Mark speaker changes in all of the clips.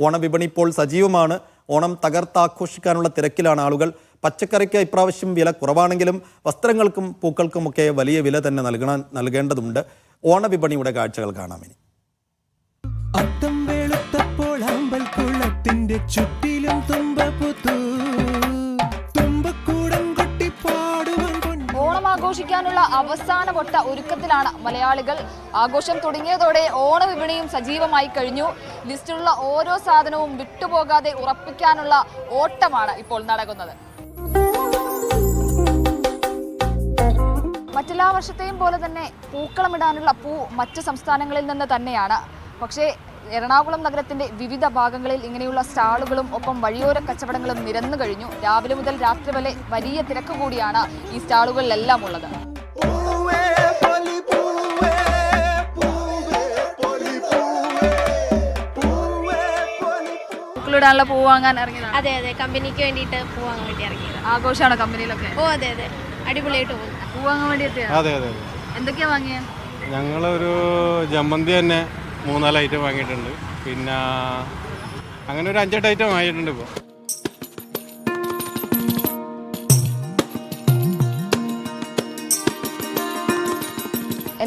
Speaker 1: ഓണവിപണി ഇപ്പോൾ സജീവമാണ്. ഓണം തകർത്താഘോഷിക്കാനുള്ള തിരക്കിലാണ് ആളുകൾ. പച്ചക്കറിക്ക് ഇപ്രാവശ്യം വില കുറവാണെങ്കിലും വസ്ത്രങ്ങൾക്കും പൂക്കൾക്കുമൊക്കെ വലിയ വില തന്നെ നൽകണം നൽകേണ്ടതുണ്ട്. ഓണവിപണിയുടെ കാഴ്ചകൾ കാണാം ഇനി.
Speaker 2: അത്തം വെളുത്തപ്പോൾ അമ്പൽക്കുളത്തിന്റെ ചുറ്റിലും തുമ്പ പുത്തു തുമ്പക്കൂടം കൊട്ടി പാടുവാൻ കൊണ്ട്
Speaker 3: ഓണം ആഘോഷിക്കാനുള്ള അവസാന പൊട്ട ഒരുക്കത്തിലാണ് മലയാളികൾ. ആഘോഷം തുടങ്ങിയതോടെ ഓണവിപണിയും സജീവമായി കഴിഞ്ഞു. ലിസ്റ്റിലുള്ള ഓരോ സാധനവും വിട്ടുപോകാതെ ഉറപ്പിക്കാനുള്ള ഓട്ടമാണ് ഇപ്പോൾ നടക്കുന്നത്. മറ്റെല്ലാ വർഷത്തെയും പോലെ തന്നെ പൂക്കളമിടാനുള്ള പൂ മറ്റ് സംസ്ഥാനങ്ങളിൽ നിന്ന് തന്നെയാണ്. പക്ഷേ എറണാകുളം നഗരത്തിന്റെ വിവിധ ഭാഗങ്ങളിൽ ഇങ്ങനെയുള്ള സ്റ്റാളുകളും ഒപ്പം വഴിയോര കച്ചവടങ്ങളും നിരന്നു കഴിഞ്ഞു. രാവിലെ മുതൽ രാത്രി വരെ വലിയ തിരക്ക് കൂടിയാണ് ഈ സ്റ്റാളുകളിലെല്ലാം ഉള്ളത്. പൂക്കളിടാനുള്ള പൂ വാങ്ങാൻ ഇറങ്ങിയതാണ്?
Speaker 4: അതെ അതെ. കമ്പനിക്ക് വേണ്ടിയിട്ട് പോവാൻ വേണ്ടി ഇറങ്ങിയത്
Speaker 3: ആഘോഷമാണ് കമ്പനിയിലൊക്കെ?
Speaker 4: ഓ അതെ അതെ. അടിപൊളിയായിട്ട് പോകും
Speaker 3: പൂ വാങ്ങാൻ വേണ്ടി
Speaker 5: അതെ അതെ
Speaker 3: എന്തൊക്കെയാ വാങ്ങിയത്
Speaker 5: ഞങ്ങളൊരു ജമ്മന്തി തന്നെ മൂന്നാൽ ഐറ്റം വാങ്ങിയിട്ടുണ്ട്. പിന്നെ അങ്ങനെ ഒരു അഞ്ചെട്ട് ഐറ്റം വാങ്ങിയിട്ടുണ്ട് ഇപ്പോൾ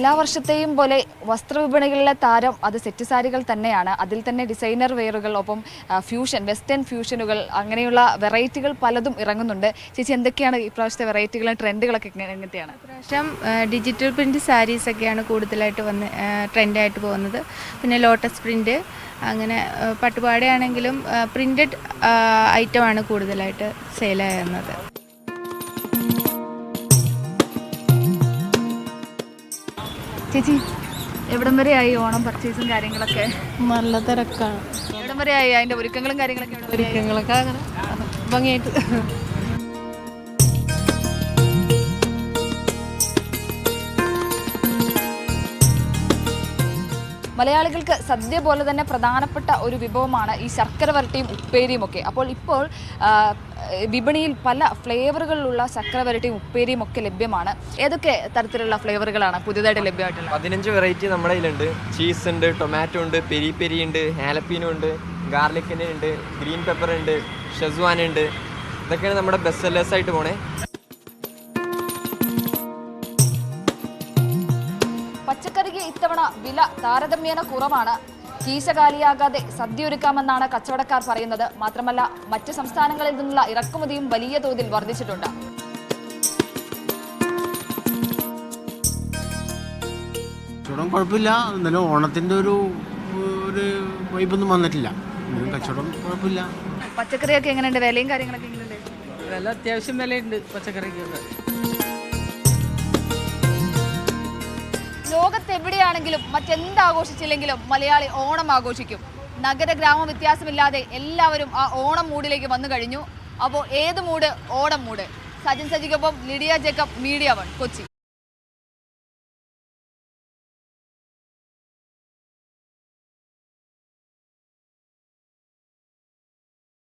Speaker 3: എല്ലാ വർഷത്തെയും പോലെ വസ്ത്രവിപണികളിലെ താരം അത് സെറ്റ് സാരികൾ തന്നെയാണ്. അതിൽ തന്നെ ഡിസൈനർ വെയറുകൾ ഒപ്പം ഫ്യൂഷൻ വെസ്റ്റേൺ ഫ്യൂഷനുകൾ അങ്ങനെയുള്ള വെറൈറ്റികൾ പലതും ഇറങ്ങുന്നുണ്ട്. ചേച്ചി എന്തൊക്കെയാണ് ഈ പ്രാവശ്യത്തെ വെറൈറ്റികളും ട്രെൻഡുകളൊക്കെ എങ്ങനെയാണ്
Speaker 6: പ്രാവശ്യം ഡിജിറ്റൽ പ്രിന്റ് സാരീസ് ഒക്കെയാണ് കൂടുതലായിട്ട് വന്ന് ട്രെൻഡായിട്ട് പോകുന്നത്. പിന്നെ ലോട്ടസ് പ്രിന്റ് അങ്ങനെ പട്ടുപാടയാണെങ്കിലും പ്രിന്റഡ് ഐറ്റമാണ് കൂടുതലായിട്ട് സെയിലാകുന്നത്
Speaker 3: ചേച്ചി എവിടം വരെ ആയി ഓണം പർച്ചേസും കാര്യങ്ങളൊക്കെ?
Speaker 4: നല്ല തിരക്കാണ്.
Speaker 3: എവിടം വരെ ആയി? അതിന്റെ ഒരുക്കങ്ങളും കാര്യങ്ങളൊക്കെ?
Speaker 4: ഒരുക്കങ്ങളൊക്കെ അങ്ങനെ. ഭംഗിയായിട്ട്.
Speaker 3: മലയാളികൾക്ക് സദ്യ പോലെ തന്നെ പ്രധാനപ്പെട്ട ഒരു വിഭവമാണ് ഈ ശർക്കര വരട്ടിയും ഉപ്പേരിയും ഒക്കെ. അപ്പോൾ ഇപ്പോൾ വിപണിയിൽ പല ഫ്ലേവറുകളിലുള്ള ശർക്കര വരട്ടിയും ഉപ്പേരിയും ഒക്കെ ലഭ്യമാണ്. ഏതൊക്കെ തരത്തിലുള്ള ഫ്ലേവറുകളാണ് പുതിയതായിട്ട് ലഭ്യമായിട്ടുള്ളത്?
Speaker 7: പതിനഞ്ച് വെറൈറ്റി നമ്മുടെ കയ്യിലുണ്ട്. ചീസ് ഉണ്ട് ടൊമാറ്റോ ഉണ്ട് പെരി പെരി ഉണ്ട് ഹാലപ്പീനോ ഉണ്ട് ഗാർലിക്കിന് ഉണ്ട് ഗ്രീൻ പെപ്പർ ഉണ്ട് ഷെസ്വാൻ ഉണ്ട്. ഇതൊക്കെയാണ് നമ്മുടെ ബെസ്റ്റ് സെല്ലേഴ്സ് ആയിട്ട് പോണേ.
Speaker 3: പച്ചക്കറിക്ക് ഇത്തവണ വില താരതമ്യേന കുറവാണ്. കീശ കാലിയാകാതെ സദ്യ ഒരുക്കാമെന്നാണ് കച്ചവടക്കാർ പറയുന്നത്. മാത്രമല്ല മറ്റ് സംസ്ഥാനങ്ങളിൽ നിന്നുള്ള ഇറക്കുമതിയും വലിയ തോതിൽ വർദ്ധിച്ചിട്ടുണ്ട്.
Speaker 8: കച്ചവടം കുഴപ്പമില്ല. എന്നാലും ഓണത്തിന്റെ ഒരു ഒരു വൈബൊന്നും വന്നിട്ടില്ല. കച്ചവടം കുഴപ്പമില്ല.
Speaker 3: പച്ചക്കറിയൊക്കെ എങ്ങനെയുണ്ട്? വിലയും കാര്യങ്ങളൊക്കെ എങ്ങനെയുണ്ട്?
Speaker 9: വില അത്യാവശ്യം വിലയുണ്ട് പച്ചക്കറിക്കൊക്കെ.
Speaker 3: ലോകത്ത് എവിടെയാണെങ്കിലും ആഘോഷിച്ചില്ലെങ്കിലും മലയാളി ഓണം ആഘോഷിക്കും. നഗര ഗ്രാമ വ്യത്യാസമില്ലാതെ എല്ലാവരും ആ ഓണം മൂടിലേക്ക് വന്നു കഴിഞ്ഞു. അപ്പോൾ ഏത് mood? Onam mood. Sajin സജിക്കൊപ്പം Lydia Jacob media one Kochi.